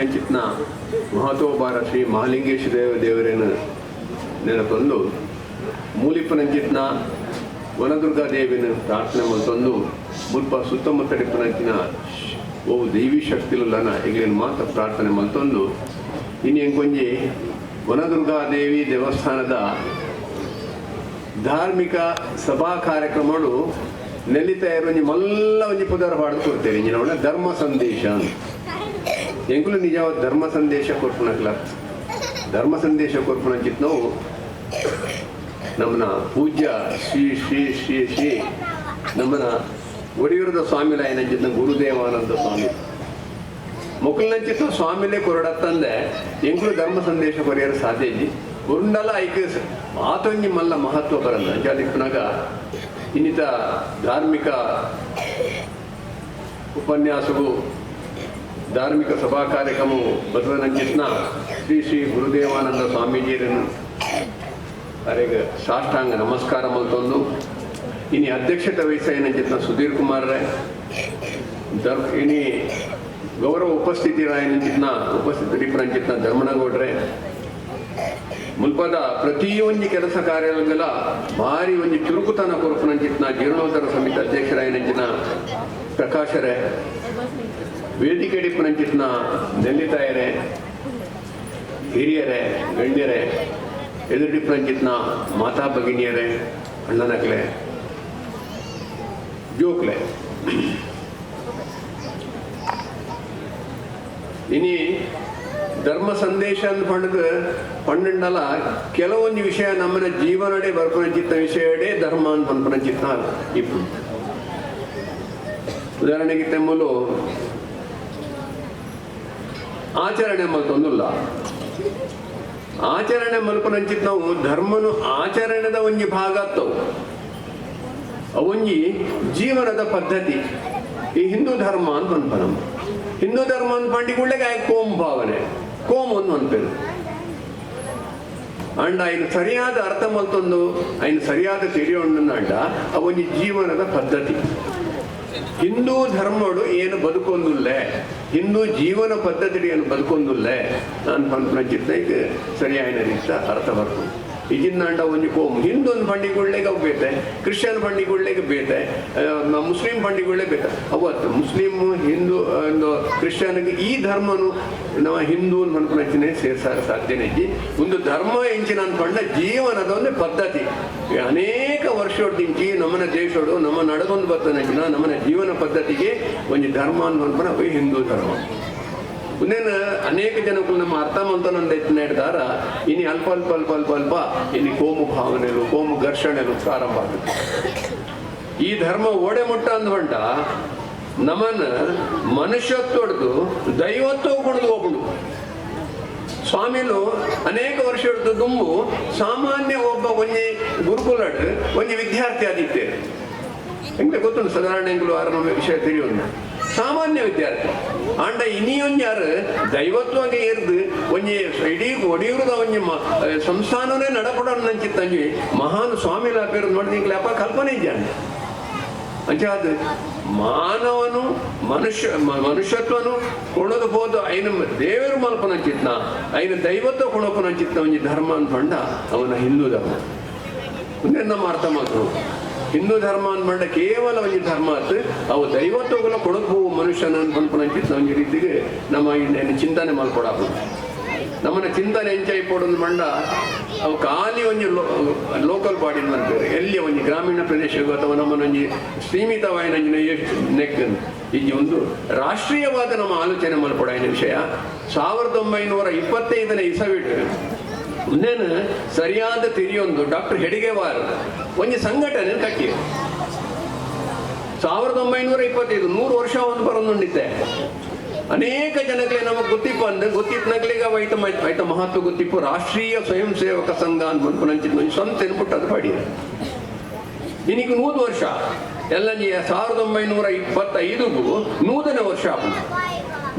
ಏನಂಚಿತ್ನ ಮಹತೋಪಾರ ಶ್ರೀ ಮಹಾಲಿಂಗೇಶ ದೇವ ದೇವರೇನು ನೆನಪೊಂದು ಮೂಲಿಪ್ಪನಂಚಿತ್ನ ವನದುರ್ಗಾ ದೇವಿನ ಪ್ರಾರ್ಥನೆ ಮಲ್ತೊಂದು ಮುಲ್ಪ ಸುತ್ತಮುತ್ತಡಿಪ್ಪನಂಚಿನ ಓ ದೇವಿ ಶಕ್ತಿಲುಲ್ಲನ ಈಗಲಿನ ಮಾತ್ರ ಪ್ರಾರ್ಥನೆ ಮಲ್ತೊಂದು ಇನ್ನು ಕೊಂಜಿ ವನದುರ್ಗಾ ದೇವಿ ದೇವಸ್ಥಾನದ ಧಾರ್ಮಿಕ ಸಭಾ ಕಾರ್ಯಕ್ರಮಗಳು ನೆಲ್ಲಿತ ಒಂಜಿ ಮಲ್ಲ ಒಂಜಿ ಪುದಾರ ಹಾಡ್ಕೊಡ್ತೇವೆ ಇಂಜಿನ ಧರ್ಮ ಸಂದೇಶ ಎಂಕುಲು ನಿಜವಾದ ಧರ್ಮ ಸಂದೇಶ ಕೊರ್ಪುನಕ್ಲ ಧರ್ಮ ಸಂದೇಶ ಕೊರ್ಪುನಂಚಿತ್ ನಾವು ನಮ್ಮನ ಪೂಜ್ಯ ಶ್ರೀ ಶ್ರೀ ಶ್ರೀ ಶ್ರೀ ನಮ್ಮನ ಒಡಿಯೂರದ ಸ್ವಾಮಿಲ ಏನಂಚಿತ್ ಗುರುದೇವಾನಂದ ಸ್ವಾಮಿ. ಮೊಕಲ್ನಂಚಿತ್ತು ಸ್ವಾಮಿಲೇ ಕೊರಡತ್ತಂದೆ ಎಂಕುಲು ಧರ್ಮ ಸಂದೇಶ ಕೊರಿಯರ ಸಾಧ್ಯ ಇಲ್ಲಿ. ಉರುಂಡಲ ಐಕ ಮಾತೊಂಜಿ ಮಲ್ಲ ಮಹತ್ವ ಬರಲ್ಲ ಅಂಚಾದಿಪ್ಪನಾಗ ಇನ್ನಿತ ಧಾರ್ಮಿಕ ಉಪನ್ಯಾಸವು ಧಾರ್ಮಿಕ ಸಭಾ ಕಾರ್ಯಕ್ರಮವು ಬಸವನಂಚಿತ್ನ ಶ್ರೀ ಶ್ರೀ ಗುರುದೇವಾನಂದ ಸ್ವಾಮೀಜಿಯರನ್ನು ಅವರಿಗೆ ಸಾಷ್ಟಾಂಗ ನಮಸ್ಕಾರ ಮಲ್ತೊಂದು. ಇನಿ ಅಧ್ಯಕ್ಷತೆ ವಹಿಸೇನಂಚಿತ್ನ ಸುಧೀರ್ ಕುಮಾರ್ರೆ ಧರ್ ಇನಿ ಗೌರವ ಉಪಸ್ಥಿತಿ ರಾಯನಂಚಿತ್ನ ಉಪಸ್ಥಿತಿ ರಿಪರಂಚಿತ್ನ ಧರ್ಮನಗೌಡ್ರೆ. ಮುಲ್ಪದ ಪ್ರತಿಯೊಂದು ಕೆಲಸ ಕಾರ್ಯಗಳ ಭಾರಿ ಒಂದು ಚುರುಕುತನ ಕೊರಪುನಂಚಿತ್ನ ಜೀರ್ಣೋತ್ತರ ಸಮಿತಿ ಅಧ್ಯಕ್ಷರಾಯನಂಚಿನ ಪ್ರಕಾಶರೇ ವೇದಿಕೆ ಡಿಪ್ಪನಂಚಿತ್ನ ನೆಲ್ಲಿತಾಯರೇ ಹಿರಿಯರೇ ಗಣ್ಯರೇ ಎದುರಿಡಿಪ್ಪನಂಚಿತ್ನ ಮಾತಾ ಭಗಿನಿಯರೇ ಅಣ್ಣನಕ್ಲೆ ಜೋಕ್ಲೆ ಇನಿ ಧರ್ಮ ಸಂದೇಶ ಅಂತ ಪಂಡದ ಪಂಡಲ್ಲ ಕೆಲವೊಂದು ವಿಷಯ ನಮ್ಮನ ಜೀವನಡೆ ಬರ್ಪನಚಿತ್ತ ವಿಷಯಡೆ ಧರ್ಮ ಅಂತ ಪಂಪನಚಿತ್ತ ಇಪ್ಪು ಉದಾಹರಣೆಗೆ ತೆಮ್ಮಲು ಆಚರಣೆ ಮಲ್ತೊಂದುಲ್ಲ ಆಚರಣೆ ಮಲ್ಪನಂಚಿತ್ ನಾವು ಧರ್ಮನು ಆಚರಣೆದ ಒಂಜಿ ಭಾಗ ಆಗ್ತವು ಅವೊಂಜಿ ಜೀವನದ ಪದ್ಧತಿ. ಈ ಹಿಂದೂ ಧರ್ಮ ಅಂತ ಅನ್ಪ ಹಿಂದೂ ಧರ್ಮ ಅಂತ ಪಂಡಿಗುಳ್ಳೆಗೆ ಆಯ್ತು ಕೋಮ್ ಭಾವನೆ. ಕೋಮ್ ಒಂದು ಅನ್ಪೇರು ಅಂಡ ఆయన ಸರಿಯಾದ ಅರ್ಥ ಮಲ್ತೊಂದು ఆయన ಸರಿಯಾದ ತಿಳಿಯೋಣ ಅಂಡ ಅವೊಂಜಿ ಜೀವನದ ಪದ್ಧತಿ ಹಿಂದೂ ಧರ್ಮಡು ಏನು ಬದುಕೊಂದುಲ್ಲೆ ಹಿಂದೂ ಜೀವನ ಪದ್ಧತಿ ಏನು ಬದುಕೊಂದುಲ್ಲೆ ನಾನು ಪಂಪನ ಚಿತ್ತ ಸರಿಯಾದ ರೀತಿ ಅರ್ಥ ಬರ್ತದೆ ಇಜಿಂದಾಂಡ ಒಂಜಿ ಕೋಮ್. ಹಿಂದೊಂದು ಪಂಡಿಗುಳ್ಳೆಗೆ ಅವು ಬೇತೆ, ಕ್ರಿಶ್ಚಿಯನ್ ಪಂಡಿಗುಳ್ಳೆಗೆ ಬೇತೆ ಮುಸ್ಲಿಂ ಪಂಡಿಗುಳ್ಳೆ ಬೇತೆ. ಅವತ್ತು ಮುಸ್ಲಿಂ, ಹಿಂದೂ ಕ್ರಿಶ್ಚಿಯನ್ಗೆ ಈ ಧರ್ಮನು ನಮ್ಮ ಹಿಂದೂ ಅನ್ಪನಚಿನೇ ಸೇರ್ಸಾರ ಸಾಧ್ಯನೇ ಒಂದು ಧರ್ಮ ಎಂಚಿನ ಅನ್ಕೊಂಡ ಜೀವನದ ಒಂದು ಪದ್ಧತಿ. ಅನೇಕ ವರ್ಷೋಡ್ದಿಂಚಿ ನಮ್ಮನ ದೇಶೋಡು, ನಮ್ಮ ನಡೆದೊಂದು ಬರ್ತಾನೆ ನಮ್ಮನ ಜೀವನ ಪದ್ಧತಿಗೆ ಒಂದು ಧರ್ಮ ಅನ್ಪನ ಹಿಂದೂ ಧರ್ಮ. ಇನ್ನೇನು ಅನೇಕ ಜನಗಳು ನಮ್ಮ ಅರ್ಥ ಮಂತನೊಂದು ಎತ್ತಿನ ಹಿಡ್ದಾರ ಇನ್ನು ಅಲ್ಪ ಅಲ್ಪ ಅಲ್ಪ ಅಲ್ಪ ಅಲ್ಪ ಇನ್ನು ಕೋಮು ಭಾವನೆಗಳು, ಕೋಮು ಘರ್ಷಣೆಗಳು ಪ್ರಾರಂಭ ಆಗುತ್ತೆ. ಈ ಧರ್ಮ ಓಡೆ ಮುಟ್ಟ ನಮನ್ ನಮ್ಮನ್ನ ಮನುಷ್ಯತ್ವಡ್ದು, ದೈವತ್ವ ಕುಡ್ದು ಹೋಗ್ಬಿಡು ಸ್ವಾಮಿಲು ಅನೇಕ ವರ್ಷ ಹಿಡಿದು ದುಂಬು ಸಾಮಾನ್ಯ ಒಬ್ಬ ಒಂಜಿ ಗುರುಕುಲಡ್, ಒಂಜಿ ವಿದ್ಯಾರ್ಥಿ ಆದಿತ್ತೆ ಹೆಂಗೆ ಗೊತ್ತುಂಟು ಸಾಧಾರಣ ಹೆಂಗ್ಲು ಆರು ವಿಷಯ ತಿಳಿಯೋದು ಸಾಮಾನ್ಯ ವಿದ್ಯಾರ್ಥಿ. ಆಂಡ ಇನಿಯೊಂಜಾರು ದೈವತ್ವಗೆ ಏರ್ದು, ಒಂಜಿ ಇಡೀ ಒಡಿಯೂರದ ಒಂಜಿ ಸಂಸ್ಥಾನನೇ ನಡಪಡೋಣ ನಂಚಿತ್ತಂಜಿ ಮಹಾನ್ ಸ್ವಾಮಿ ಲಾಪೇರು ನೋಡಿದ ಅಪ್ಪ ಕಲ್ಪನೆ ಇದ್ದಾನೆ ಅಂಚಾದ ಮಾನವನು, ಮನುಷ್ಯ ಮನುಷ್ಯತ್ವನು ಕೊಡೋದು ಹೋದ ಐನ ದೇವರು ಮಲ್ಪನಂಚಿತ್ನ, ಐನ ದೈವತ್ವ ಕೊಡೋಪನಂಚಿತ್ನ ಒಂಜಿ ಧರ್ಮ ಅನ್ಕೊಂಡ ಅವನ ಹಿಂದೂ ಧರ್ಮ ನಮ್ಮ ಅರ್ಥ ಮಾತ್ರ. ಹಿಂದೂ ಧರ್ಮ ಅನ್ಬಂಡ ಕೇವಲ ಒಂದು ಧರ್ಮ ಆತು ಅವು ದೈವತ್ವಗಳ ಕೊಡಕು ಮನುಷ್ಯನ ಅನ್ಕೊಂಡ್ಪನಂಚಿತ್ನ ಒಂಜಿ ರೀತಿಗೆ ನಮ್ಮ ಇನ್ನೇನು ಚಿಂತನೆ ಮಾಡ್ಕೊಡಬಹುದು. ನಮ್ಮನ್ನ ಚಿಂತನೆ ಎಂಜಾಯ್ ಕೊಡೋದು ಮಂಡ ಅವು ಖಾಲಿ ಒಂದು ಲೋಕಲ್ ಬಾಡಿ ಅಂತಾರೆ ಎಲ್ಲಿ ಒಂದು ಗ್ರಾಮೀಣ ಪ್ರದೇಶಕ್ಕೂ ಅಥವಾ ನಮ್ಮನ್ನ ಒಂಜಿ ಸೀಮಿತವಾಯಿನ ನೆಕ್ ಇಲ್ಲಿ ಒಂದು ರಾಷ್ಟ್ರೀಯವಾದ ನಮ್ಮ ಆಲೋಚನೆ ಮಲ್ಪಡಾಯಿನ ವಿಷಯ. ಸಾವಿರದ ಒಂಬೈನೂರ ಇಪ್ಪತ್ತೈದನೇ ಇಸವಿಟ್ ಇನ್ನೇನು ಸರಿಯಾದ ತಿರಿಯೊಂದು ಡಾಕ್ಟರ್ ಹೆಡಿಗೆವಾರ್ ಒಂದು ಸಂಘಟನೆ ಕಟ್ಟಿ. ಸಾವಿರದ ಒಂಬೈನೂರ ಇಪ್ಪತ್ತೈದು, ನೂರು ವರ್ಷ ಒಂದು ಬರೋದುಂಡಿದ್ದೆ ಅನೇಕ ಜನಗಳಿಗೆ ನಮಗೆ ಗೊತ್ತಿಪ್ಪ ಅಂದ್ರೆ ಗೊತ್ತಿದ್ದನಗಳಿಗೆ ವೈತ ವೈತ ಮಹತ್ವ ಗೊತ್ತಿಪ್ಪು, ರಾಷ್ಟ್ರೀಯ ಸ್ವಯಂ ಸೇವಕ ಸಂಘ ಅಂತ ನಂಚಿದ್ದು ಸ್ವಂತ ಎನ್ಬಿಟ್ಟು ಅದು ಪಾಡಿ ನಿನಗೆ ನೂರು ವರ್ಷ. ಎಲ್ಲ ಸಾವಿರದ ಒಂಬೈನೂರ ಇಪ್ಪತ್ತೈದು ನೂತನ ವರ್ಷ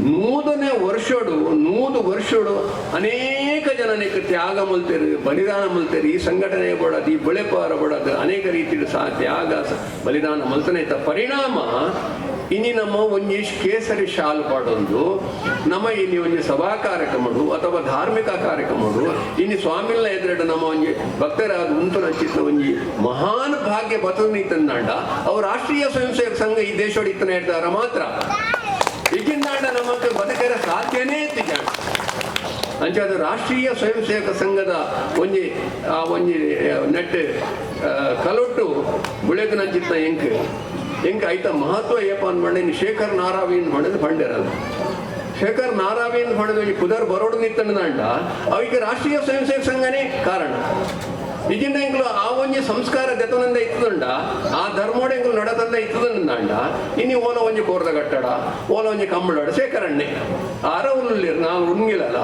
ನೂತನೇ ವರ್ಷಡು, ನೂದು ವರ್ಷಡು ಅನೇಕ ಜನನಿಗೆ ತ್ಯಾಗ ಮಲ್ತೇರು, ಬಲಿದಾನ ಮಲ್ತೇರು, ಈ ಸಂಘಟನೆ ಬಡದು ಈ ಬೆಳೆಪಾರ ಬಡದು ಅನೇಕ ರೀತಿಯ ಸಹ ತ್ಯಾಗ ಬಲಿದಾನ ಮಲ್ತನೆ ಇತ್ತ ಪರಿಣಾಮ ಇನಿ ನಮ್ಮ ಒಂಜಿ ಕೇಸರಿ ಶಾಲ್ ಪಾಡೊಂದು, ನಮ್ಮ ಇಲ್ಲಿ ಒಂಜಿ ಸಭಾ ಕಾರ್ಯಕ್ರಮಡು ಅಥವಾ ಧಾರ್ಮಿಕ ಕಾರ್ಯಕ್ರಮಡು, ಇನಿ ಸ್ವಾಮಿಲ್ನ ಎದುರಡ ನಮ್ಮ ಒಂಜಿ ಭಕ್ತರಾದ ಉಂಟು ನಚ್ಚಿತ್ತ ಒಂಜಿ ಮಹಾನ್ ಭಾಗ್ಯ ಬತನ ಇತ್ತಂದಾಂಡ ಅವು ರಾಷ್ಟ್ರೀಯ ಸ್ವಯಂ ಸೇವಕ ಸಂಘ ಈ ದೇಶೋಡು ಇತ್ತನ ಹೇಳ್ತಾರ ಮಾತ್ರ. ಈಗಿಂದಾಂಡ ನಮಗೆ ಬದುಕರ ಸಾಧ್ಯನೇ ಅಂಚ ಅದು ರಾಷ್ಟ್ರೀಯ ಸ್ವಯಂ ಸೇವಕ ಸಂಘದ ಒಂಜಿ, ಆ ಒಂಜಿ ನೆಟ್ ಕಲೊಟ್ಟು ಬುಳೆಗ್ ನಂಚಿತ್ತ ಎಂಕ್. ಎಂಕ್ ಐತ ಮಹತ್ವ ಏಪ ಅಂದ್ಮಂಡೆ ಶೇಖರ್ ನಾರಾವಿನ್ ಮಾಡಿದ್ ಪಂಡಿರಲ್ಲ ಶೇಖರ್ ನಾರಾವಿನ್ ಒಂಜಿ ಪುದರ್ ಬರೋಡ್ ನಿತ್ತಂಡ ಅವಿಗೆ ರಾಷ್ಟ್ರೀಯ ಸ್ವಯಂ ಸೇವಕ ಸಂಘನೇ ಕಾರಣ. ಈಗಿನ ಎಂಗ್ಲು ಆ ಒಂಜಿ ಸಂಸ್ಕಾರ ದೆತನಂದ ಇತ್ತದಂಡ, ಆ ಧರ್ಮೋಡ ಎಂಗ್ಲು ನಡತಂದ ಇತ್ತದಂಡ ಇನಿ ಓಲ ಒಂಜಿ ಕೋರ್ದ ಕಟ್ಟಡ ಓಲ ಒಂಜಿ ಕಂಬಳಡ, ಶೇಖರಣ್ಣೆ. ಆರ ಉಳ್ಳಿರ್ ನಾವು ಉಣ್ಗಿಲಲ್ಲ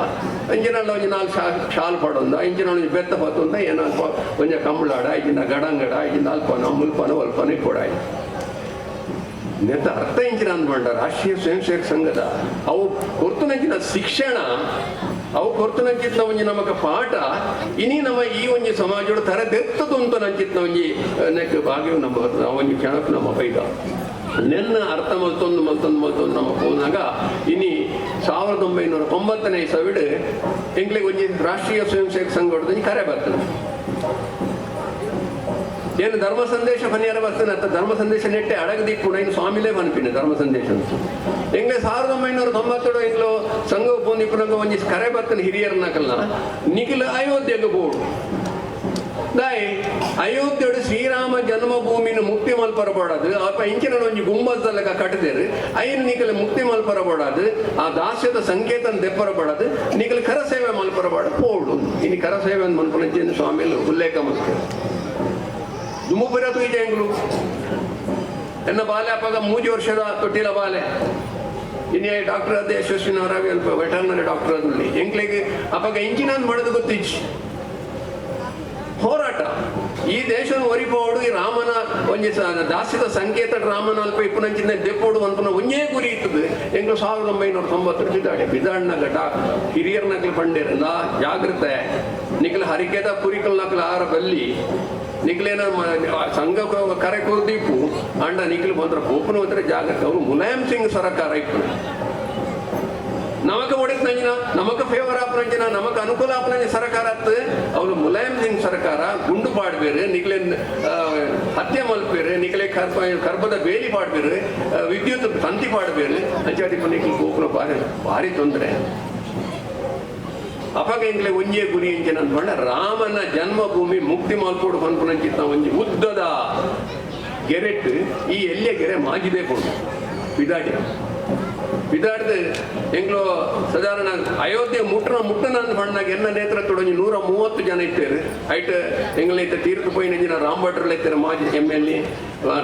ಅಂಜಿನಲ್ಲ ಒಂಜಿ ನಾಲ್ಕು ಶಾ ಶಾಲ್ ಪಡೊಂದ ಇಂಜಿನ ಒಂಜಿ ಬೆತ್ತ ಪತ್ತೊಂದ ಏನಲ್ಪ ಒಂಜ ಕಂಬಳಾಡ ಇಂಜಿನ ಗಡಂಗಡ ಇಂಜಿನ ಅಲ್ಪನ, ಮುಲ್ಪನ ಒಲ್ಪನ ಕೊಡಾಯ್ ನೆತ್ತ ಅರ್ಥ ಇಂಚಿನ ಅಂದ್ಕೊಂಡ ರಾಷ್ಟ್ರೀಯ ಸ್ವಯಂ ಸೇವಕ ಸಂಘದ ಅವು ಕೊರ್ತನಂಚಿನ ಶಿಕ್ಷಣ ಅವು ಕೊರ್ತನಂಚಿತ್ನ ಒಂಜಿ ನಮಕ ಪಾಠ. ಇನಿ ನಮ್ಮ ಈ ಒಂಜಿ ಸಮಾಜ ತರ ದೆತ್ತದು ಅಂತ ನಂಚಿತ್ನ ಒಂಜಿ ನೆಕ್ ಭಾಗ್ಯವು ನಮ್ಮ ಒಂಜಿ ಕ್ಷಣಕ್ಕೆ ನಮ್ಮ ಬೈದ ನೆನ್ನ ಅರ್ಥ ಮಲ್ತೊಂದು ಮಲ್ತೊಂದು ಮಲ್ತೊಂದು ನಮ್ಮ ಹೋದಾಗ, ಇನಿ ಸಾವಿರದ ಒಂಬೈನೂರ ತೊಂಬತ್ತನೇ ಸವಿಡ್ ಎಂಗ್ಲಿಗೆ ಒಂಜಿ ರಾಷ್ಟ್ರೀಯ ಸ್ವಯಂ ಸೇವಕ ಸಂಘ ಕರೆ ಬರ್ತದೆ ಏನು ಧರ್ಮ ಸಂದೇಶ ಬನ್ನಿಯಾರ ಬರ್ತಾನೆ ಅಂತ ಧರ್ಮ ಸಂದೇಶ ನೆಟ್ಟೆ ಅಡಗದಿಪ್ಪು ಇನ್ನು ಸ್ವಾಮಿಲೇ ಬನ್ಪಿನ ಧರ್ಮ ಸಂದೇಶ ಅಂತ. ಹೆಂಗೆ ಸಾವಿರದ ಒಂಬೈನೂರ ತೊಂಬತ್ತೇಳು ಎಂಗ್ಲು ಸಂಘ ಪೂನಿಪುನಗ ಒಂಜಿ ಕರೆ ಬರ್ತಾನೆ ಹಿರಿಯರ್ನಕಲ್ನ ನಿಖಿಲ ಅಯೋಧ್ಯೆಗೆ ಬೋಡು. ದಾಯಿ ಅಯೋಧ್ಯೆಡು ಶ್ರೀರಾಮ ಜನ್ಮಭೂಮಿನ ಮುಕ್ತಿ ಮಲ್ಪರಬಾಡದು ಅಪ್ಪ ಇಂಚಿನ ಒಂಜಿ ಗುಂಬಜ್ದಲ್ಲಗ ಕಟ್ಟದೇರು ಐನ್ ನಿಖಲ ಮುಕ್ತಿ ಮಲ್ಪರಬಾಡದು ಆ ದಾಸ್ಯದ ಸಂಕೇತ ಕರ ಸೇವೆ ಮಲ್ಪರಬಾಡ ಪೋಡು ಇನ್ನು ಕರಸೇವೆ ಮಲ್ಪನ ಸ್ವಾಮಿಲು ಉಲ್ಲೇಖ ಮಾಡ್ತಾರೆ ದುಮುಪುರತು ಇದೆ ಎಂಗ್ಲು ನನ್ನ ಬಾಲೆ ಅಪ್ಪಾಗ ಮೂಜಿ ವರ್ಷದ ತೊಟ್ಟಿಲ ಬಾಲೆ ಇನ್ನೇ ಡಾಕ್ಟರ್ ಅದೇ ಯಶಸ್ವಿನವರಾಗಿ ಅಲ್ಪ ವೆಟರ್ನರಿ ಡಾಕ್ಟರ್ ಅದ್ರಲ್ಲಿ ಎಂಗ್ಲಿಗೆ ಅಪ್ಪಾಗ ಇಂಜಿನ ಮಾಡೋದು ಗೊತ್ತಿಚ್ಚು ಹೋರಾಟ. ಈ ದೇಶದ ಒರಿಪೋಡು ಈ ರಾಮನ ಒಂಜಿ ದಾಸ್ಯದ ಸಂಕೇತ ರಾಮನ ಅಲ್ಪ ಇಪ್ಪುನಂಚಿನ ದೆಪ್ಪೋಡು ಅಂತ ಒಂಜೇ ಗುರಿ ಇತ್ತದೆ. ಎಂಗ್ಲು ಸಾವಿರದ ಒಂಬೈನೂರ ತೊಂಬತ್ತರ ಬಿದಾಡೆ ಬಿದಾಡ್ನ ಘಟ. ಹಿರಿಯರ ನಕಲು ಪಂಡಿರಲ್ಲ. ಜಾಗ್ರತೆ. ನಿಖಲ್ ಹರಿಕೆದ ಕುರಿಕಲ್ ನಕಲ್ ಆರ ಬಲ್ಲಿ ನಿಖಲೇನ ಸಂಘ ಕರೆ ಕುರ್ದೀಪು ಅಂಡ ನಿಖಿಲ್ ಬಂದ್ರ. ಗೋಪನ ಹೋದ್ರೆ ಜಾಗಕ್ಕೆ ಅವರು ಮುಲಾಯಂ ಸಿಂಗ್ ಸರಕಾರ ಇಪ್ಪು ನಮಕ ಒಡೆಕ್ ನಂಜಿನ ನಮಕ ಫೇವರ್ ಆಪನಂಜಿನ ನಮಕ ಅನುಕೂಲ ಆಪನಂಜ ಸರಕಾರ ಅತ್ತು ಅವರು ಮುಲಾಯಂ ಸಿಂಗ್ ಸರಕಾರ ಗುಂಡು ಪಾಡ್ಬೇರೆ ನಿಕ್ಲೆ ಆ, ಹತ್ಯೆ ಮಲ್ಪೇರೆ. ನಿಕ್ಲೆ ಕರ್ಪ ಕರ್ಬದ ಬೇಲಿ ಪಾಡ್ಬೇರೆ ವಿದ್ಯುತ್ ತಂತಿ ಪಾಡ್ಬೇರೆ ಅಂಚಾಟಿ ನಿಖಿಲ್ ಗೋಪುರ ಭಾರಿ ಭಾರಿ ತೊಂದರೆ. ಅಪಗ ಒಂಜೆ ಗುರಿ ಇಂಚಿನ ಬಂಡ ರಾಮನ ಜನ್ಮಭೂಮಿ ಮುಕ್ತಿ ಮಾಲ್ಪೋಡು ಪನ್ಪುನಂಚಿತ್ತ ಒಂಜಿ ಉದ್ದದ ಗೆರೆಟ್ ಈ ಎಲ್ಲೆ ಗೆರೆ ಮಾಜಿದೆ ಕೊಡು. ಬಿದಾಡಿ. ಬಿದಾಡ್ದು ಎಂಗ್ಲೋ ಸಾಧಾರಣ ಅಯೋಧ್ಯೆ ಮುಟ್ಟನ ಮುಟ್ಟನ ಬಣ್ಣಾಗ ಎನ್ನ ನೇತ್ರ ಒಂಜಿ ನೂರ ಮೂವತ್ತು ಜನ ಇತ್ತೇರು ಐಟ್ ಎಂಗ್ಲೈತ ತೀರ್ಥ ಪೋಯಿನ ಜನ ರಾಮ್ ಇತ್ತಾರೆ ಮಾಜಿ M L A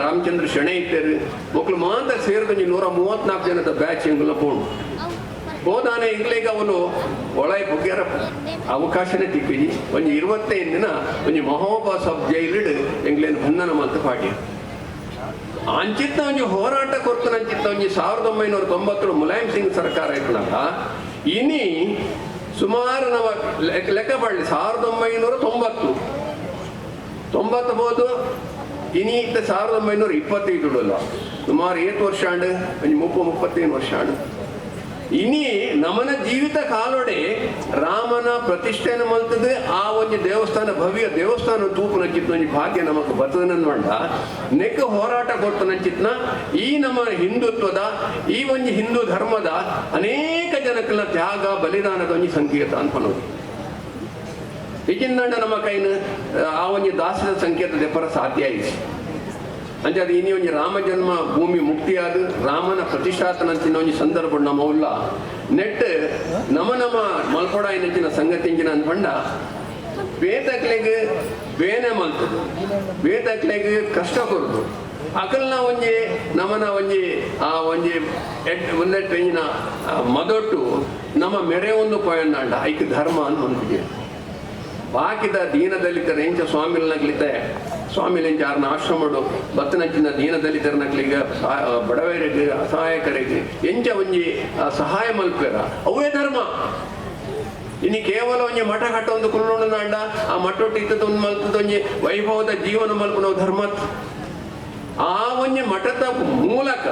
Ramachandra Shenoy ಇತ್ತೇರು ಮಕ್ಕಳು ಮಾತ್ರ ಸೇರಿದ ನೂರ ಮೂವತ್ನಾಲ್ಕು ಜನದ ಬ್ಯಾಚ್ ಎಂಗ್ಲ ಪೋಣು ಹೋದಾನೆ ಇಂಗ್ಲೇಗ ಅವನು ಒಳಗೆ ಬುಗ್ಗ್ಯಾರ ಅವಕಾಶನೇ ತಿಪ್ಪಿನಿ ಒಂಜಿ ಇರುವತ್ತೈದು ದಿನ ಒಂಜಿ ಮಹೋಬಾ ಸಬ್ ಜೈಲಿಡ್ ಇಂಗ್ಲೇನ್ ಬಂಧನ ಮಂತ್ ಪಾಟಿ ಅಂಚಿತ್ತ ಒಂಜಿ ಹೋರಾಟ ಕೊರ್ತನ ಅಂಚಿತ್ತ ಒಂಜಿ ಸಾವಿರದ ಒಂಬೈನೂರ ತೊಂಬತ್ತೇಳು ಮುಲಾಯಂ ಸಿಂಗ್ ಸರ್ಕಾರ ಇಟ್ನಾಗ ಇನಿ ಸುಮಾರು ನಾವು ಲೆಕ್ಕ ಬಳ್ಳಿ ಸಾವಿರದ ಒಂಬೈನೂರ ತೊಂಬತ್ತು. ತೊಂಬತ್ತು ಬೋದು ಇನಿ ಇತ್ತ ಸಾವಿರದ ಒಂಬೈನೂರ ಇಪ್ಪತ್ತೈದು ಸುಮಾರು ಏತ್ ವರ್ಷ ಆಂಡ್ ಒಂಜಿ ಮುಪ್ಪ ಮುಪ್ಪತ್ತೈದು ವರ್ಷ ಆಂಡ್. ಇನಿ ನಮನ ಜೀವಿತ ಕಾಲೊಡೆ ರಾಮನ ಪ್ರತಿಷ್ಠೆನ ಮಲ್ತದೆ, ಆ ಒಂದು ದೇವಸ್ಥಾನ, ಭವ್ಯ ದೇವಸ್ಥಾನ ತೂಪು ನಂಚಿತ್ತು ಒಂಜಿ ಭಾಗ್ಯ ನಮಕ್ ಬರ್ತದನನ್ ಮಂಡ ನೆಕ್ ಹೋರಾಟ ಕೊಟ್ಟು ನಂಚಿತ್ನ ಈ ನಮ್ಮ ಹಿಂದುತ್ವದ, ಈ ಒಂದು ಹಿಂದೂ ಧರ್ಮದ ಅನೇಕ ಜನಕ್ಕೆಲ್ಲ ತ್ಯಾಗ, ಬಲಿದಾನದ ಒಂದು ಸಂಕೇತ ಅನ್ಪನೋದು ಈಗಿನ ನಮ್ಮ ಕೈನ, ಆ ಒಂದು ದಾಸದ ಸಂಕೇತ ಪರ ಸಾಧ್ಯ ಐತಿ. ಅಂಚೆ ಅದು ಇನಿ ಒಂಜಿ ರಾಮ ಜನ್ಮ ಭೂಮಿ ಮುಕ್ತಿಯಾದ ರಾಮನ ಪ್ರತಿಷ್ಠಾತನ ಅಂಚಿನ ಒಂಜಿ ಸಂದರ್ಭ ಉಲ್ಲ ನೆಟ್ ನಮ ನಮ ಮಲ್ಪೊಡಾಯಿನಂಚಿನ ಸಂಗತಿಂಚಿನ ಅನ್ಪಂಡ ಬೇತಕ್ಲೆಗ್ ಬೇನೆ ಮಲ್ತದು ಬೇತಕ್ಲೆಗ್ ಕಷ್ಟ ಕೊರ್ದು ಅಕಲ್ನ ಒಂಜಿ ನಮನ ಒಂಜಿ, ಆ ಒಂಜಿ ಎಟ್ ಇಂಜಿನ ಮದೊಟ್ಟು ನಮ್ಮ ಮೆರೆ ಒಂದು ಪಯಣ್ಣಾಂಡ, ಐಕ್ ಧರ್ಮ ಅಂತ ಬಾಕಿದ ದೀನದಲಿತರ ಎಂಚ ಸ್ವಾಮಿಲನಗ್ಲಿತೆ ಸ್ವಾಮಿಲೆಂಚ ಆರ್ನ ಆಶ್ರಮಡು ಬತ್ತನಂಚಿನ ದೀನದಲಿತರನಗ್ಲಿಗ ಬಡವರಿಗೆ, ಅಸಹಾಯಕರಿಗೆ, ಎಂಚ ಒಂಜಿ ಸಹಾಯ ಮಲ್ಪರ. ಅವೇ ಧರ್ಮ. ಇನ್ನು ಕೇವಲ ಒಂಜಿ ಮಠ ಕಟ್ಟ ಒಂದು ನಾಂಡ, ಆ ಮಠೊಟ್ಟು ಇತ್ತದ ಒಂದು ಒಂಜಿ ವೈಭವದ ಜೀವನ ಮಲ್ಪನ ಧರ್ಮ. ಆ ಒಂಜಿ ಮಠದ ಮೂಲಕ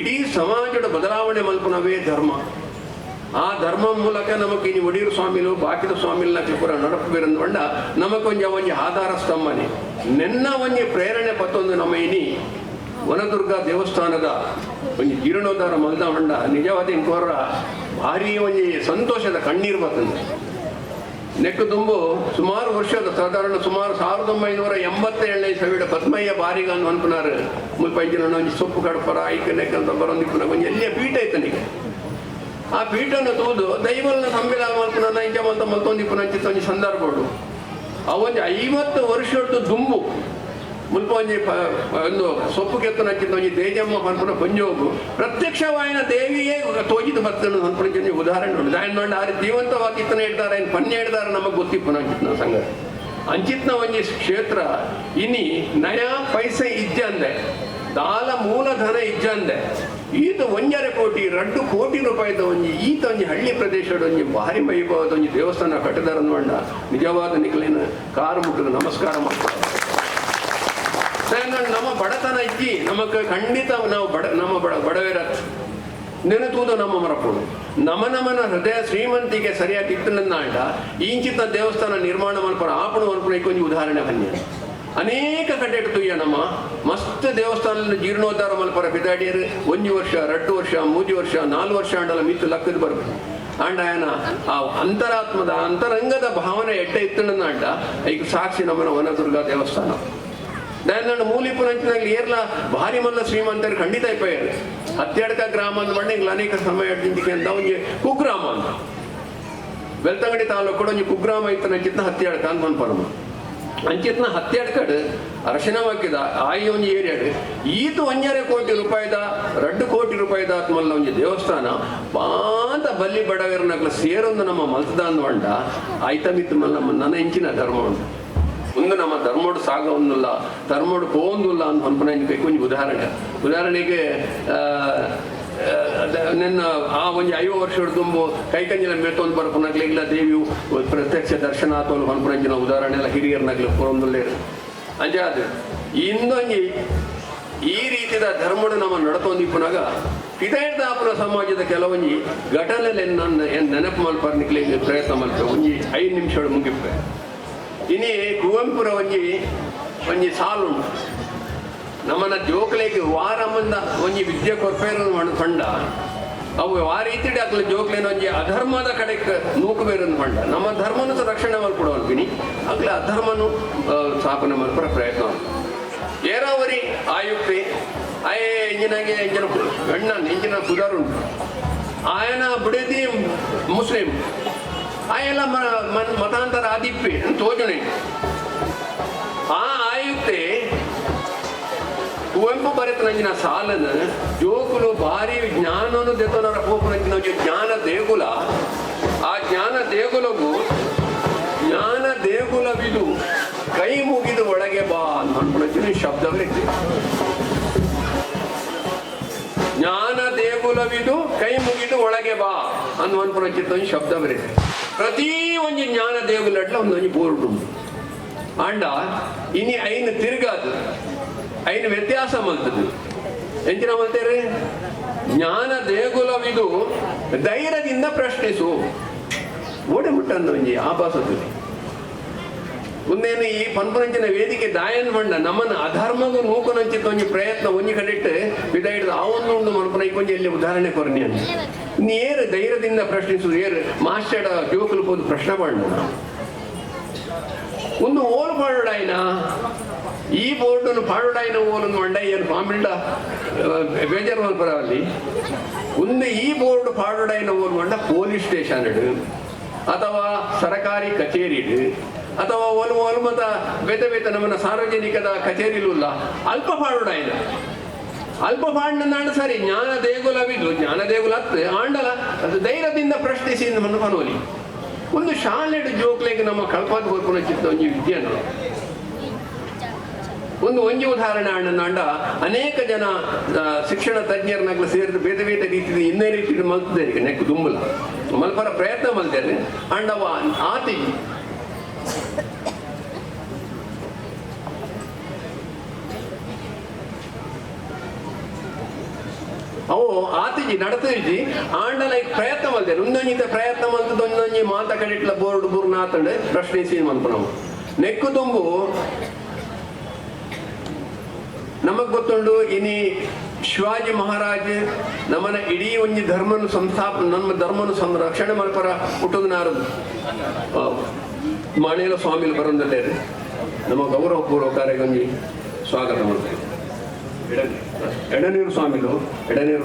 ಇಡೀ ಸಮಾಜದ ಬದಲಾವಣೆ ಮಲ್ಪನವೇ ಧರ್ಮ. ಆ ಧರ್ಮ ಮೂಲಕ ನಮಗೆ ಇನ್ನು ಒಡಿಯೂರು ಸ್ವಾಮಿಲು, ಬಾಕಿದ ಸ್ವಾಮಿಲ್ನ ಪೂರ ನಡಪು ಬಂಡ ನಮಕೊಂಜ ಒಂಜಿ ಆಧಾರ ಸ್ತಂಭನೆ. ನೆನ್ನ ಒಂಜಿ ಪ್ರೇರಣೆ ಪತ್ತೊಂದು ನಮ್ಮ ಇನಿ ವನದುರ್ಗ ದೇವಸ್ಥಾನದ ಒಂಜಿ ಜೀರ್ಣೋದ್ಧಾರ ಮಲ್ದ ಹೊಂಡ ನಿಜವಾದ ಇಂಕೋರ ಭಾರಿ ಒಂಜಿ ಸಂತೋಷದ ಕಣ್ಣೀರು ಬರ್ತದೆ ನೆಕ್ಕ ತುಂಬು ಸುಮಾರು ವರ್ಷದ ಸಾಧಾರಣ ಸುಮಾರು ಸಾವಿರದ ಒಂಬೈನೂರ ಎಂಬತ್ತೇಳನೇ ಸಾವಿರ ಪದ್ಮಯ್ಯ ಬಾರಿಗ ಅನ್ಪುನಾರು ಮುಲ್ಪ ಇಂಜಿನ ಒಂಜಿ ಸೊಪ್ಪು ಕಡಪರ ಐಕ ನೆಕ್ಕಂತ ಬರೋದಿಪ್ಪನ ಒಂಜಿ ಎಲ್ಲಿಯ ಪೀಠ ಐತನಿಗೆ. ಆ ಪೀಠನ ತೂದು ದೈವಲ್ನ ಸಂವಿಧಾನ ಮಲ್ಪನ ಇಂಚ ಮಂತ ಮಲ್ತೊಂದಿಪ್ಪನ ಅಂಚಿತ್ತ ಒಂಜಿ ಸಂದರ್ಭ ಉಂಟು ಆ ಒಂಜಿ ಐವತ್ತು ವರ್ಷದ್ದು ದುಂಬು. ಮುಲ್ಪ ಒಂಜಿ ಒಂದು ಸೊಪ್ಪು ಕೆತ್ತನ ಒಂಜಿ ದೇಜಮ್ಮ ಪನ್ಪುನ ಪಂಜೋಗು. ಪ್ರತ್ಯಕ್ಷವಾಯಿನ ದೇವಿಯೇ ತೋಜಿದ ಬರ್ತನ ಪನ್ಪುನ ಒಂಜಿ ಉದಾಹರಣೆ ಉಂಟು ದಾಯನ್ ನೋಡ ಆರು ಜೀವಂತವಾಗಿ ಇತ್ತನ ಹೇಳ್ತಾರೆ ಏನು ಪನ್ಯ ಹೇಳ್ತಾರೆ ನಮಗೆ ಗೊತ್ತಿಪ್ಪನ ಅಂಚಿತ್ನ ಸಂಘ. ಅಂಚಿತ್ನ ಒಂಜಿ ಕ್ಷೇತ್ರ ಇನಿ ನಯಾ ಪೈಸೆ ಇಜ್ಜಂದೆ. ದಾಲ ಮೂಲಧನ ಇಜ್ಜಂದೆ. ಈತ ಒಂಜರೆ ಕೋಟಿ ರಡ್ಡು ಕೋಟಿ ರೂಪಾಯಿದ ಒಂಜಿ ಈತ ಒಂಜಿ ಹಳ್ಳಿ ಪ್ರದೇಶದ ಒಂಜಿ ಭಾರಿ ವೈಭವದ ಒಂಜಿ ದೇವಸ್ಥಾನ ಕಟ್ಟದಾರ ನೋಡ ನಿಜವಾದ ನಿಖಲಿನ ಕಾರು ಮುಟ್ಟಲು ನಮಸ್ಕಾರ ಮಾಡ್ತಾರೆ. ನಮ್ಮ ಬಡತನ ಇಜ್ಜಿ ನಮಕ್ ಖಂಡಿತ ನಾವು ಬಡ, ನಮ್ಮ ಬಡ, ಬಡವೇರ ನೆನೆತೂದು ನಮ್ಮ ಮರಪುಡು ನಮ ನಮನ ಹೃದಯ ಶ್ರೀಮಂತಿಗೆ ಸರಿಯಾಗಿ ಇತ್ತನಂದಾಂಡ ಇಂಚಿತ ದೇವಸ್ಥಾನ ನಿರ್ಮಾಣ ಮಲ್ಪರ ಆಪಣ ಮಲ್ಪನ ಇಕ್ಕೊಂಜಿ ಉದಾಹರಣೆ ಬನ್ನಿ. ಅನೇಕ ಕಡೆ ತುಯ್ಯ ನಮ್ಮ. ಮಸ್ತ್ ದೇವಸ್ಥಾನದ ಜೀರ್ಣೋದ್ಧಾರ ಮಲ್ಪರ ಬಿದಾಡಿಯರು. ಒಂದು ವರ್ಷ, ಎರಡು ವರ್ಷ ಮೂಜಿ ವರ್ಷ, ನಾಲ್ಕು ವರ್ಷ ಅಂಡಲ್ಲ ಮಿತ್ತು ಲಕ್ಕದ ಬರ್ಬೇಕು. ಅಂಡ ಆಯನ ಆ ಅಂತರಾತ್ಮದ, ಅಂತರಂಗದ ಭಾವನೆ ಎಡ್ಡೆ ಇತ್ತಣ್ಣ ಅಂಡ. ಈಗ ಸಾಕ್ಷಿ ನಮ್ಮನ ವನದುರ್ಗಾ ದೇವಸ್ಥಾನ. ದಯನಂಡ ಮೂಲಿಪುರಂಚಿನಾಗ್ಲಿ ಏರ್ಲ ಭಾರಿ ಮಲ್ಲ ಶ್ರೀಮಂತರು ಖಂಡಿತ ಇಪ್ಪಯ್ಯಾರ. ಹತ್ತೆಡ್ಕ ಗ್ರಾಮ ಅಂತ ಬಂಡ ಅನೇಕ ಸಮಯ ಹಿಡ್ದಿಂದಿಕೆ ಅಂತ ಒಂದು ಕುಗ್ರಾಮ ಅಂತ ಬೆಳ್ತಂಗಡಿ ತಾಲೂಕು ಕೂಡ ಒಂದು ಕುಗ್ರಾಮ ಇತ್ತು ನಂಚಿತ್ತ ಹತ್ತೆಡ್ಕ ಅಂತ ಅಂಚಿತ್ನ ಹತ್ತೆಡ್ಕಡ್ ಅರಶಿನ ಹಾಕಿದ ಆಯಿ ಒಂಜಿ ಏರಿಯಾಡ್. ಈತ ಒಂಜರೆ ಕೋಟಿ ರೂಪಾಯಿದ, ರಡ್ಡು ಕೋಟಿ ರೂಪಾಯಿದ ಆತ್ಮಲ್ಲ ಒಂದು ದೇವಸ್ಥಾನ. ಪಾಂತ ಬಲ್ಲಿ ಬಡವರನಗ್ಲ ಸೇರೊಂದು ನಮ್ಮ ಮಲ್ತದ ಅಂದ್ವಂಡ ಆಯ್ತ ಮಲ್ಲ ನನ್ನ ಇಂಚಿನ ಧರ್ಮ ಉಂಟು. ಮುಂದೆ ನಮ್ಮ ಧರ್ಮೋಡು ಸಾಗವನ್ನಿಲ್ಲ ಧರ್ಮೋಡು ಪೋಂದಿಲ್ಲ ಅಂತ ಅನ್ಪನ ಕೊಂಚ ಉದಾಹರಣೆ. ಉದಾಹರಣೆಗೆ ನನ್ನ ಆ ಒಂದು ಐವ ವರ್ಷದ ತುಂಬು ಕೈಕಂಜಿನ ಮೇತೊಂದು ಬರ್ಪನಾಗ್ಲಿ ಇಲ್ಲ ದೇವಿಯು ಪ್ರತ್ಯಕ್ಷ ದರ್ಶನ ಅಥವಾ ಹೊನ್ಪುರಂಜಿನ ಉದಾಹರಣೆ ಎಲ್ಲ ಹಿರಿಯರ್ನಾಗ್ಲಿ ಅಂಜೆ ಅಂಜಾದ ಇಂದೊಂಜಿ ಈ ರೀತಿಯ ಧರ್ಮಡು ನಮ್ಮ ನಡತೊಂದಿಪ್ಪನಾಗ ಪಿತಾಯಿರ್ದಾಪುರ ಸಮಾಜದ ಕೆಲವೊಂಜಿ ಘಟನೆಯಲ್ಲಿ ನನ್ನ ನೆನಪು ಮಲ್ಪರ್ನಿಕ್ಲಿ ಪ್ರಯತ್ನ ಮಾಡ್ತೇವೆ ಒಂಜಿ ಐದು ನಿಮಿಷಗಳು ಮುಗಿಪ್ಪೆ ಇನಿ ಕುವೆಂಪುರ ಒಂಜಿ ಒಂಜಿ ಸಾಲುಂಟು. ನಮ್ಮನ್ನ ಜೋಕ್ಲೆಗೆ ವಾರ ಮುಂದ ಒಂಜಿ ವಿದ್ಯೆ ಕೊರಪೇರ ಮಾಡು ಪಂಡ ಅವು ಆ ರೀತಿ ಅಕ್ಲ ಜೋಕ್ಲೇನ ಒಂಜಿ ಅಧರ್ಮದ ಕಡೆ ನೂಕು ಮಂಡ ಪಂಡ ನಮ್ಮ ಧರ್ಮನು ರಕ್ಷಣೆ ಮಾಡ್ಕೊಡೋ ಅನ್ಪಿನಿ ಅಕ್ಲ ಅಧರ್ಮನು ಸ್ಥಾಪನೆ ಮಾಡ್ಕೊರ ಪ್ರಯತ್ನ ಏರಾವರಿ ಆಯುಕ್ತೆ ಆಯೇ ಇಂಜಿನಾಗೆ ಇಂಜಿನ ಗಣ್ಣ ಇಂಜಿನ ಸುಧಾರು ಆಯನ ಬುಡದಿ ಮುಸ್ಲಿಂ. ಆಯೆಲ್ಲ ಮತಾಂತರ ಆದಿಪ್ಪೆ ತೋಜನೆ. ಆ ಆಯುಕ್ತೆ ಕುವೆಂಪು ಬರೆತನಂಜಿನ ಸಾಲನ ಜೋಕುಲು ಭಾರಿ ಜ್ಞಾನನು ದೆತ್ತನರ ಪೋಪನಂಜಿನ ಒಂಜಿ ಜ್ಞಾನ ದೇಗುಲ. ಆ ಜ್ಞಾನ ದೇಗುಲವು ಜ್ಞಾನ ದೇಗುಲವಿದು ಕೈ ಮುಗಿದು ಒಳಗೆ ಬಾ ಅಂತ ಅನ್ಕೊಂಡ್ರೆ ಶಬ್ದವೇ ಜ್ಞಾನ ದೇಗುಲವಿದು ಕೈ ಮುಗಿದು ಒಳಗೆ ಬಾ ಒಂದು ಶಬ್ದ ಬರೀತೆ ಪ್ರತಿ ಒಂದು ಜ್ಞಾನ ದೇಗುಲ ಒಂದೊಂದು ಬೋರ್ಡ್ ಅಂಡ, ಇನಿ ಐನು ತಿರುಗಾದು. ಐನು ವ್ಯತ್ಯಾಸ ಮಲ್ತದು ಎಂಚಿನ ಮಲ್ತೇರೆ ಜ್ಞಾನ ದೇಗುಲವಿದು ಧೈರ್ಯದಿಂದ ಪ್ರಶ್ನಿಸು ಓಡಿ ಮುಟ್ಟನ್ನು ಒಂಜಿ ಆಭಾಸದಲ್ಲಿ ಮುಂದೇನು ಈ ಪನ್ಪನಂಚಿನ ವೇದಿಕೆ ದಾಯನ್ ಬಂಡ ನಮ್ಮನ್ನ ಅಧರ್ಮಗೂ ನೂಕುನಂಚಿತ ಒಂಜಿ ಪ್ರಯತ್ನ ಒಂಜಿ ಕಡೆಟ್ಟು ಬಿಡ ಹಿಡಿದು ಆವೊಂದು ಉಂಡು ಮನಪನ ಇಕ್ಕೊಂಜಿ ಎಲ್ಲಿ ಉದಾಹರಣೆ ಕೊರನಿ ಅಂತ ಏರು ಧೈರ್ಯದಿಂದ ಪ್ರಶ್ನಿಸುದು ಏರು ಮಾಸ್ಟರ್ ಜೋಕುಲು ಪ್ರಶ್ನೆ ಮಾಡ ಒಂದು ಓಲು ಪಾಡುಡಾಯ್ನ ಈ ಬೋರ್ಡನ್ನು ಪಾಡುಡಾಯ್ನ ಓಲನ್ನು ಮಂಡ ಏನು ಪಾಮಿಂಡ ಬೇಜಾರು ಪರವಲ್ಲಿ ಒಂದು ಈ ಬೋರ್ಡ್ ಪಾಡುಡಾಯ್ನ ಓಲ್ ಮಂಡ ಪೊಲೀಸ್ ಸ್ಟೇಷನ್ ಅಥವಾ ಸರಕಾರಿ ಕಚೇರಿ ಅಥವಾ ಒಲು ಒಲು ಮತ ಬೇತೆ ಬೇತೆ ಸಾರ್ವಜನಿಕದ ಸಾರ್ವಜನಿಕದ ಕಚೇರಿಲುಲ್ಲ ಅಲ್ಪ ಪಾಡುಡಾಯ್ನ ಅಲ್ಪ ಪಾಂಡ ಸರಿ, ಜ್ಞಾನ ದೇಗುಲವಿದ್ದು ಜ್ಞಾನ ದೇಗುಲ ಆಂಡಲ ಅದು ಧೈರ್ಯದಿಂದ ಪ್ರಶ್ನಿಸಿ ಮನೋಲಿ. ಒಂದು ಶಾಲೆಡ್ ಜೋಕ್ಲೆಗೆ ನಮ್ಮ ಕಳ್ಪಾದ ಬರ್ಕೊಂಡು ಚಿತ್ತ ಒಂಜಿ ವಿದ್ಯೆನ ಒಂದು ಒಂಜಿ ಉದಾಹರಣೆ ಅಣ್ಣನಾಂಡ ಅನೇಕ ಜನ ಶಿಕ್ಷಣ ತಜ್ಞರನ್ನಾಗಲಿ ಸೇರಿದ ಬೇರೆ ಬೇರೆ ರೀತಿಯಲ್ಲಿ ಇನ್ನೇ ರೀತಿ ಮಲ್ತಿದ್ದಾರೆ. ನೆಕ್ ದುಂಬಲ. ಮಲ್ಪರ ಪ್ರಯತ್ನ ಮಲ್ತಾರೆ ಅಂಡವ ಆತಿ ಅವು ಆತಿಜಿ, ನಡತಿಜಿ, ಆಂಡಲ ಪ್ರಯತ್ನ ಮಲ್ದೇನೆ ಒಂದೊಂಜಿತ ಪ್ರಯತ್ನ ಮಲ್ತದ ಒಂದೊಂಜಿ ಮಾತ ಕಡಿಟ್ಲ ಬೋರ್ಡ್ ಬುರ್ನ ಆತಂಡೆ ಪ್ರಶ್ನಿಸಿ ಮನ್ಪು ನಾವು. ನೆಕ್ಕು ತುಂಬು, ನಮಗ್ ಗೊತ್ತುಂಡು, ಇನಿ ಶಿವಾಜಿ ಮಹಾರಾಜ್ ನಮ್ಮನ ಇಡೀ ಒಂಜಿ ಧರ್ಮನು ಸಂಸ್ಥಾಪ, ನಮ್ಮ ಧರ್ಮನು ಸಂರಕ್ಷಣೆ ಮಲ್ಪರ ಹುಟ್ಟುದು ನಾರು ಮಾಣೇಲ ಸ್ವಾಮಿಲು ಬರಂದಲ್ಲೇ ನಮ್ಮ ಗೌರವ ಪೂರ್ವ ಕಾರ್ಯಗೊಂಜಿ ಸ್ವಾಗತ ಮಾಡ್ತೇವೆ. ಎಡನೀರು ಸ್ವಾಮಿಗಳು ಎಡನೀರು